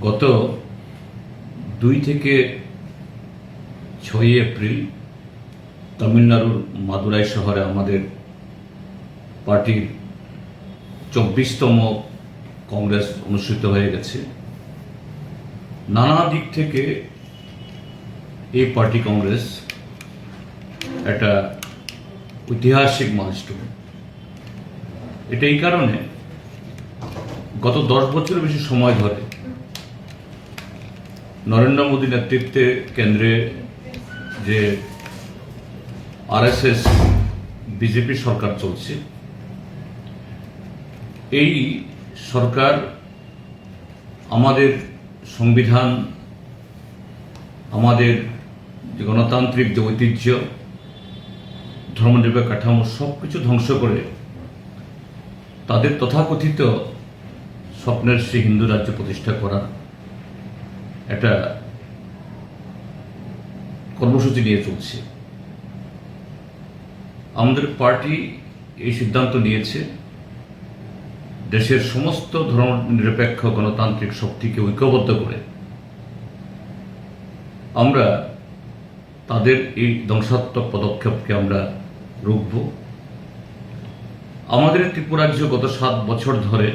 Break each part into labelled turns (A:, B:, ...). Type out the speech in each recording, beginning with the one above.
A: গত দুই থেকে ছয়ই এপ্রিল তামিলনাড়ুর মাদুরাই শহরে আমাদের পার্টির চব্বিশতম কংগ্রেস অনুষ্ঠিত হয়ে গেছে। নানা দিক থেকে এই পার্টি কংগ্রেস একটা ঐতিহাসিক মাইলস্টোন এটা এই কারণে গত দশ বছরের বেশি সময় ধরে নরেন্দ্র মোদী নেতৃত্বে কেন্দ্রে যে আরএসএস, বিজেপি সরকার চলছে, এই সরকার আমাদের সংবিধান, আমাদের যে গণতান্ত্রিক, যে ঐতিহ্য, ধর্মনিরপেক্ষ কাঠামো সব কিছু ধ্বংস করে তাদের তথাকথিত স্বপ্নের সেই হিন্দু রাজ্য প্রতিষ্ঠা করার একটা কর্মসূচি নিয়ে চলছে। আমাদের পার্টি এই সিদ্ধান্ত নিয়েছে, দেশের সমস্ত ধর্ম নিরপেক্ষ গণতান্ত্রিক শক্তিকে ঐক্যবদ্ধ করে আমরা তাদের এই ধ্বংসাত্মক পদক্ষেপকে আমরা রুখব। আমাদের ত্রিপুরাজ্য গত সাত বছর ধরে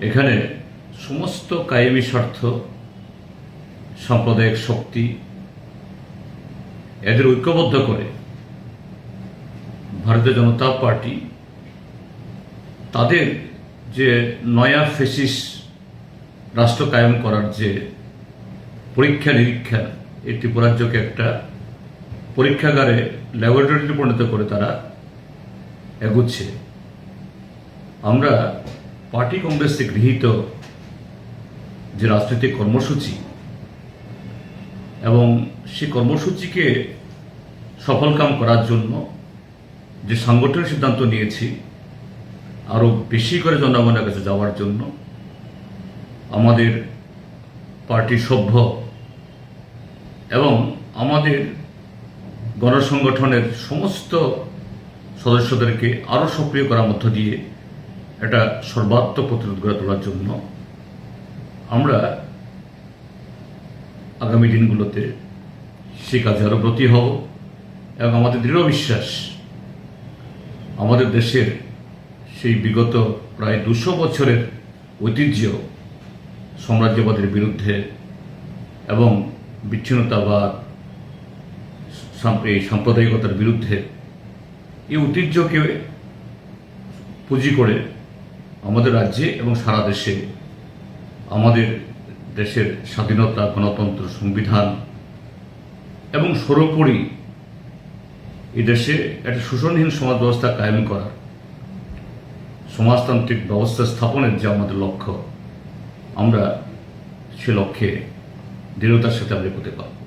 A: এখানে সমস্ত কায়েমি স্বার্থ, সাম্প্রদায়িক শক্তি এদের ঐক্যবদ্ধ করে ভারতীয় জনতা পার্টি তাদের যে নয়া ফেসিস রাষ্ট্র কায়েম করার যে পরীক্ষা নিরীক্ষা, এই ত্রিপুরাজ্যকে একটা পরীক্ষাগারে, ল্যাবরেটরিতে পরিণত করে তারা এগুচ্ছে। আমরা পার্টি কংগ্রেসে গৃহীত যে রাজনৈতিক কর্মসূচি এবং সেই কর্মসূচিকে সফলকাম করার জন্য যে সাংগঠনিক সিদ্ধান্ত নিয়েছি, আরও বেশি করে জনগণের কাছে যাওয়ার জন্য আমাদের পার্টির সভ্য এবং আমাদের গণসংগঠনের সমস্ত সদস্যদেরকে আরও সক্রিয় করার মধ্য দিয়ে এটা সর্বাত্মক প্রতিরোধ গড়ে তোলার জন্য আমরা আগামী দিনগুলোতে সে কাজে আরও ব্রতী হব এবং আমাদের দৃঢ় বিশ্বাস, আমাদের দেশের সেই বিগত প্রায় দুশো বছরের ঐতিহ্য সাম্রাজ্যবাদের বিরুদ্ধে এবং বিচ্ছিন্নতাবাদ এই সাম্প্রদায়িকতার বিরুদ্ধে এই ঐতিহ্যকে পুঁজি করে আমাদের রাজ্যে এবং সারা দেশে আমাদের দেশের স্বাধীনতা গণতন্ত্র সংবিধান এবং সর্বোপরি এই দেশে একটা শোষণহীন সমাজ ব্যবস্থা কায়েম করা সমাজতান্ত্রিক ব্যবস্থা স্থাপনের যে আমাদের লক্ষ্য, আমরা সে লক্ষ্যে দৃঢ়তার সাথে আমরা করতে পারব।